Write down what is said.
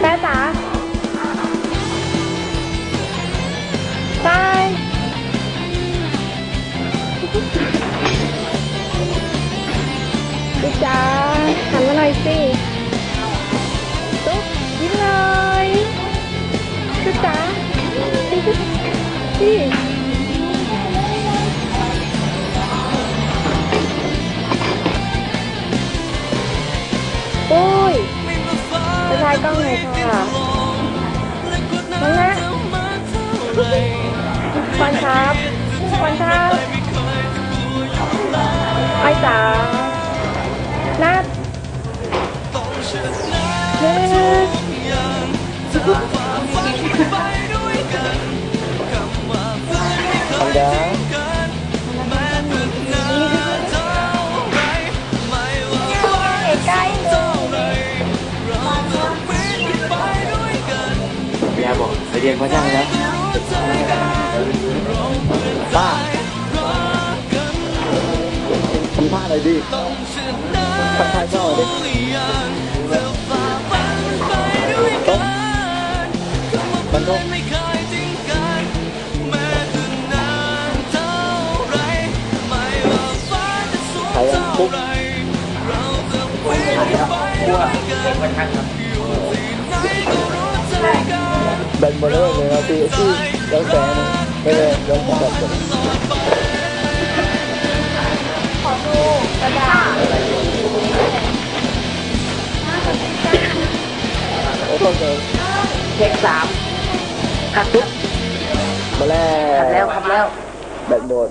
แม่จ๋าบายพี่จ๋าทำมาหน่อยสิ ตุ๊กยิ้มเลยพี่จ๋าพี่ ไปถ่ายกล้องหน่อยค่ะ เรียนพ่อช่างแล้วป้าทำท่าหน่อยดิทักทายพ่อดิต้มมันต้มใครอะปุ๊บ แบนบอลเลอร์เลยนะพี่ที่แล้วแต่นี่ไม่ได้แล้วแต่แบบขอดูกระดาษโอ้ต้องเจอเช็คสามขัดทุกมาแล้วขัดแล้วขัดแล้วแบนบอล